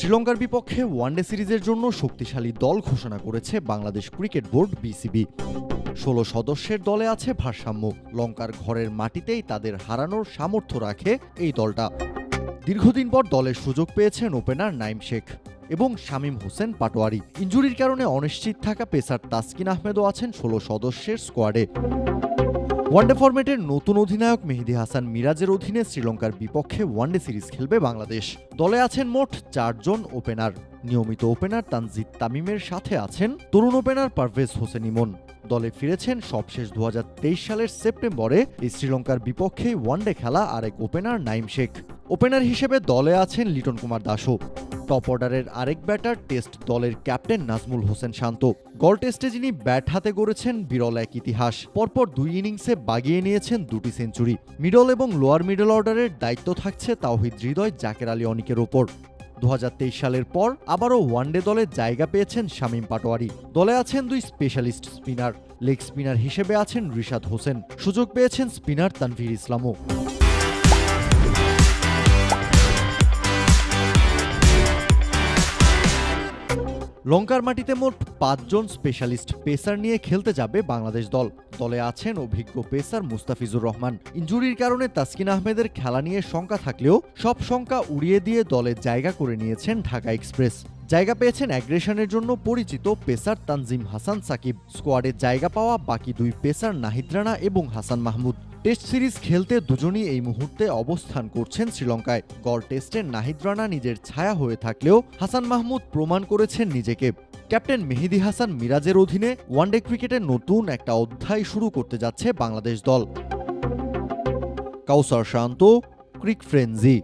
শ্রীলঙ্কার বিপক্ষে ওয়ানডে সিরিজের জন্য শক্তিশালী দল ঘোষণা করেছে বাংলাদেশ ক্রিকেট বোর্ড বিসিবি। ষোলো সদস্যের দলে আছে ভারসাম্য। লঙ্কার ঘরের মাটিতেই তাদের হারানোর সামর্থ্য রাখে এই দলটা। দীর্ঘদিন পর দলের সুযোগ পেয়েছেন ওপেনার নাইম শেখ এবং শামীম হোসেন পাটোয়ারি। ইঞ্জুরির কারণে অনিশ্চিত থাকা পেসার তাসকিন আহমেদও আছেন ষোলো সদস্যের স্কোয়াডে। ওয়ানডে ফরম্যাটের নতুন অধিনায়ক মেহেদি হাসান মিরাজের অধীনে শ্রীলঙ্কার বিপক্ষে ওয়ানডে সিরিজ খেলবে বাংলাদেশ। দলে আছেন মোট চারজন ওপেনার। নিয়মিত ওপেনার তানজিদ তামিমের সাথে আছেন তরুণ ওপেনার পারভেজ হোসেন ইমন। দলে ফিরেছেন সবশেষ দু হাজার তেইশ সালের সেপ্টেম্বরে। এই শ্রীলঙ্কার বিপক্ষে ওয়ানডে খেলা আরেক ওপেনার নাইম শেখ। ওপেনার হিসেবে দলে আছেন লিটন কুমার দাসও। টপ অর্ডারের আরেক ব্যাটার টেস্ট দলের ক্যাপ্টেন নাজমুল হোসেন শান্ত। গল টেস্টে যিনি ব্যাট হাতে গড়েছেন, বিরল এক ইতিহাস। পরপর দুই ইনিংসে বাগিয়ে নিয়েছেন দুটি সেঞ্চুরি। মিডল এবং লোয়ার মিডল অর্ডারের দায়িত্ব থাকছে তাওহিদ হৃদয়, জাকের আলী অনিকের ওপর। দু হাজার তেইশ সালের পর আবারও ওয়ানডে দলে জায়গা পেয়েছেন শামীম পাটোয়ারি। দলে আছেন দুই স্পেশালিস্ট স্পিনার। লেগ স্পিনার হিসেবে আছেন রিশাদ হোসেন। সুযোগ পেয়েছেন স্পিনার তানভীর ইসলামও। লঙ্কার মাটিতে মোট পাঁচজন স্পেশালিস্ট পেসার নিয়ে খেলতে যাবে বাংলাদেশ দল। দলে আছেন অভিজ্ঞ পেসার মুস্তাফিজুর রহমান। ইঞ্জুরির কারণে তাসকিন আহমেদের খেলা নিয়ে শঙ্কা থাকলেও সব শঙ্কা উড়িয়ে দিয়ে দলে জায়গা করে নিয়েছেন ঢাকা এক্সপ্রেস। জায়গা পেয়েছেন অ্যাগ্রেশনের জন্য পরিচিত পেসার তানজিম হাসান সাকিব। স্কোয়াডে জায়গা পাওয়া বাকি দুই পেসার নাহিদ রানা এবং হাসান মাহমুদ। টেস্ট সিরিজ খেলতে দুজনই এই মুহূর্তে অবস্থান করছেন শ্রীলঙ্কায়। গড় টেস্টে নাহিদ রানা নিজের ছায়া হয়ে থাকলেও হাসান মাহমুদ প্রমাণ করেছেন নিজেকে। ক্যাপ্টেন মেহেদি হাসান মিরাজের অধীনে ওয়ানডে ক্রিকেটে নতুন একটা অধ্যায় শুরু করতে যাচ্ছে বাংলাদেশ দল। Kawsar Shanto, cric frenzy.